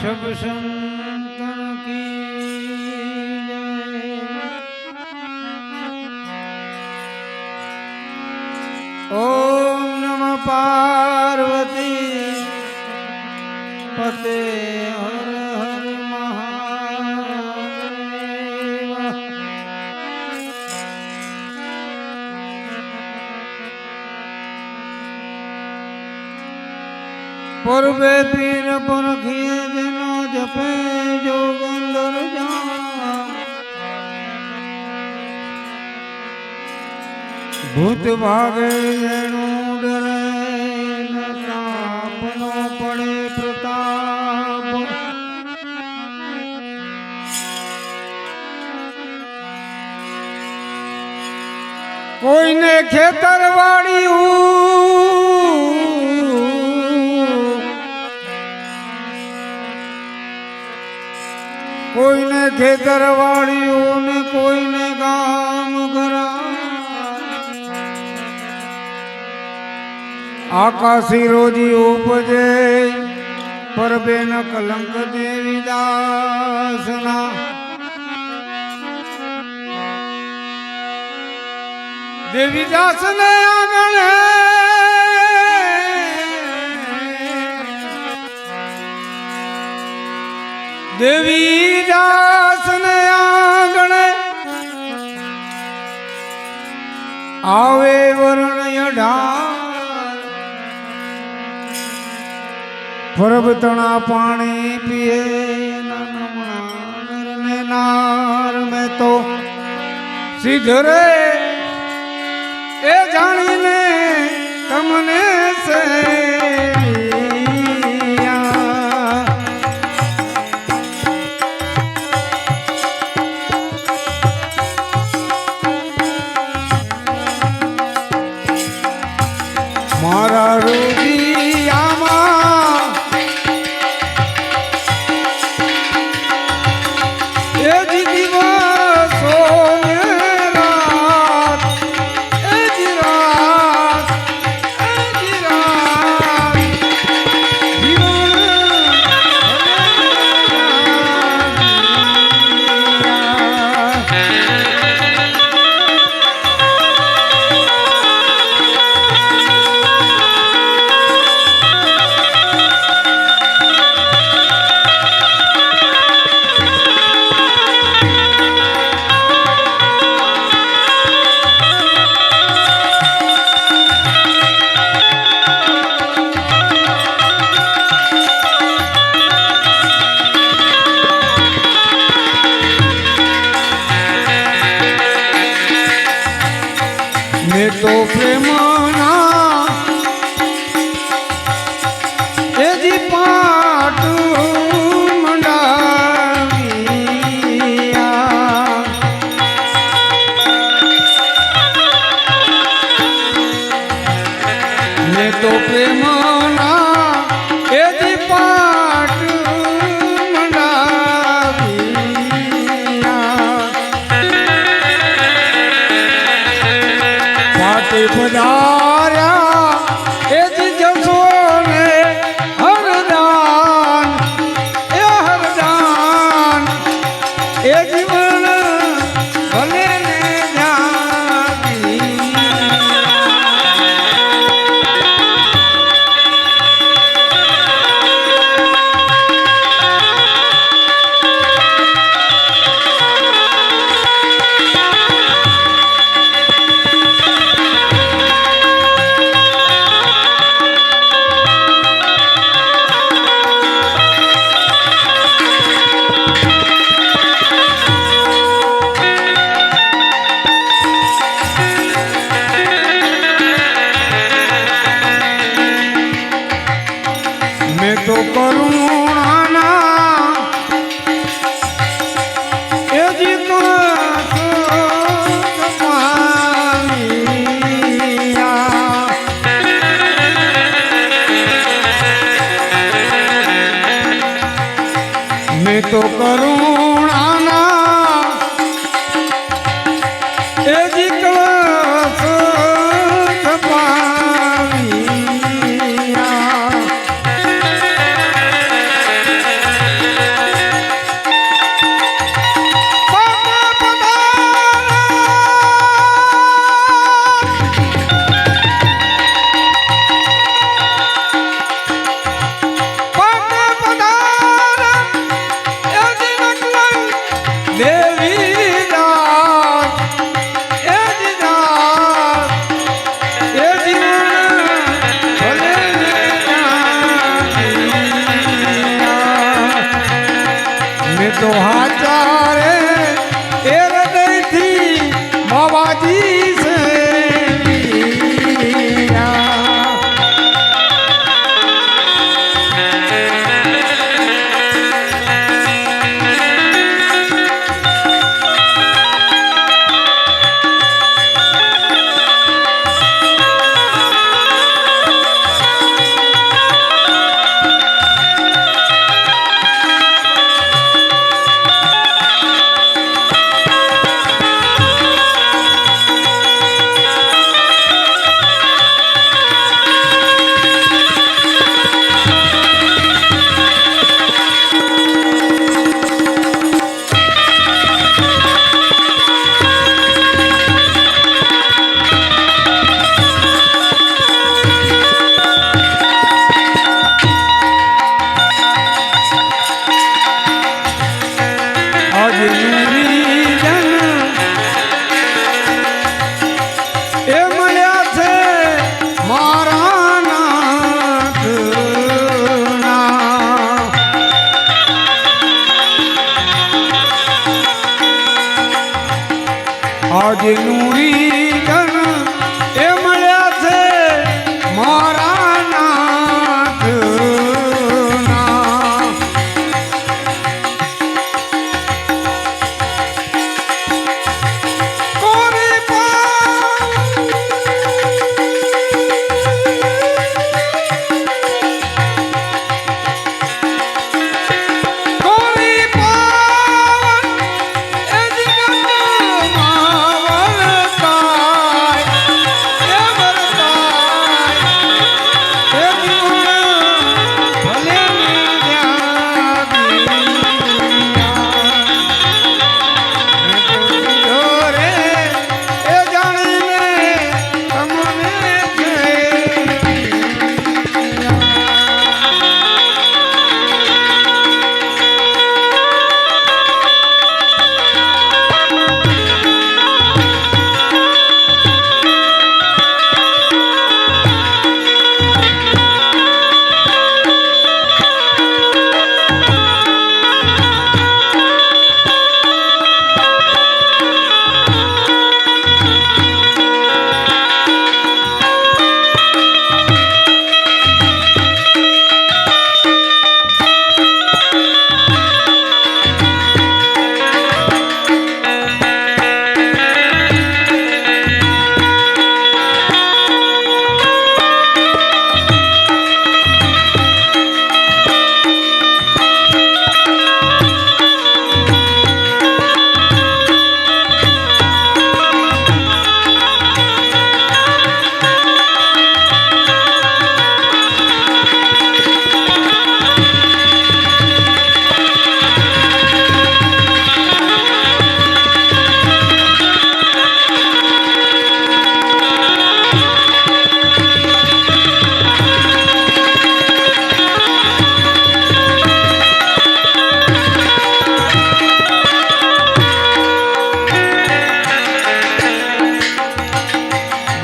सब संतन પૂર્વે પીર પરખીએ જેનો જપે જોગંદર ભૂત ભાગે જેનું ડરે ન તાપનો પડે પ્રતાપ. કોઈને ખેતર કોઈને ખેતર વાળ્યું ને કોઈને કામ કરા આકાશી રોજી ઉપજે પર બેન કલંક દેવી દાસના. દેવી દાસ ને આંગણે દેવી ને આંગણે આવે વરણ અઢાર પરબતણા પાણી પીએ નર મેં તો સિદ્ધરે એ જાણીને તમને સે પ્રેમના એ જી પાટું મંડાવ્યા. મેં તો પ્રેમના તો કરું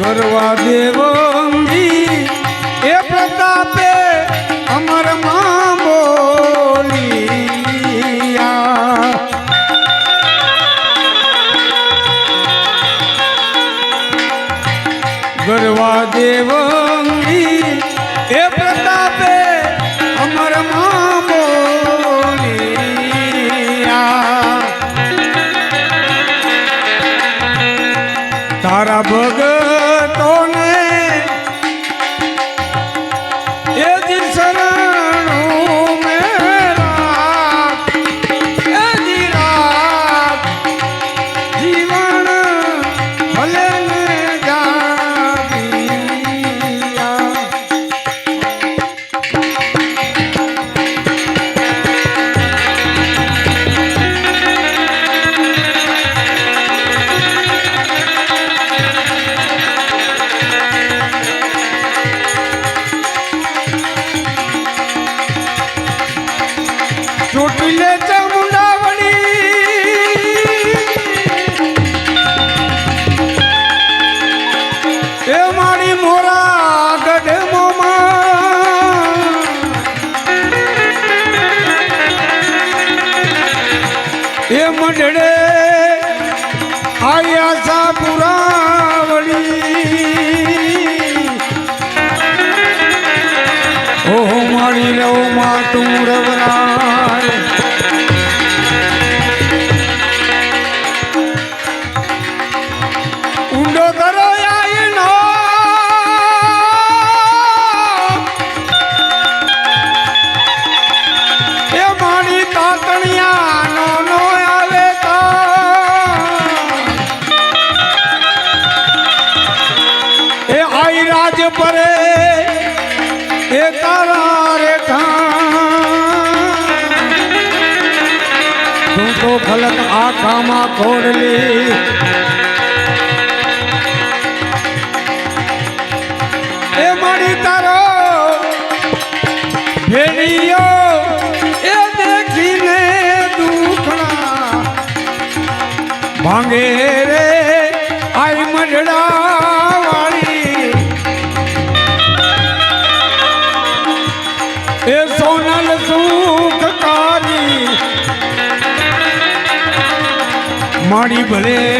ગરવા દેવો અંગી એ પ્રતાપે અમરમાં બોલિયા ગરવા દેવો અંગી એ પ્રતાપે અમરમાં তো না આખામાં ખોડલી. Bolero.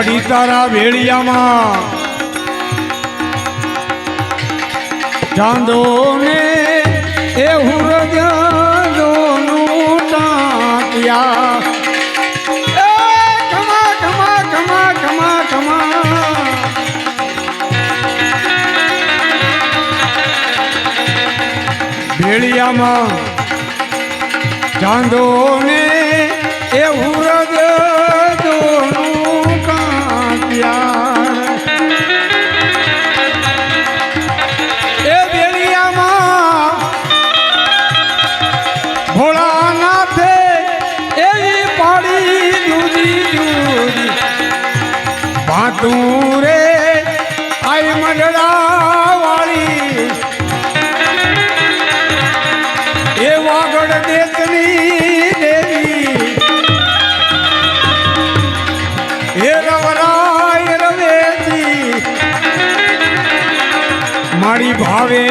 મળી તારા ભેળિયામાં ચાંદો ને એ હુરજાંદોનું ખમા ભેળિયામાં ચાંદો ને ભોળાનાથે એવી પાડી જુદી જુદી ભાતું રે આઈ મંડળા વાળી એ વાગડ દેશની દેવી. હે રવરાય રવેજી મારી ભાવે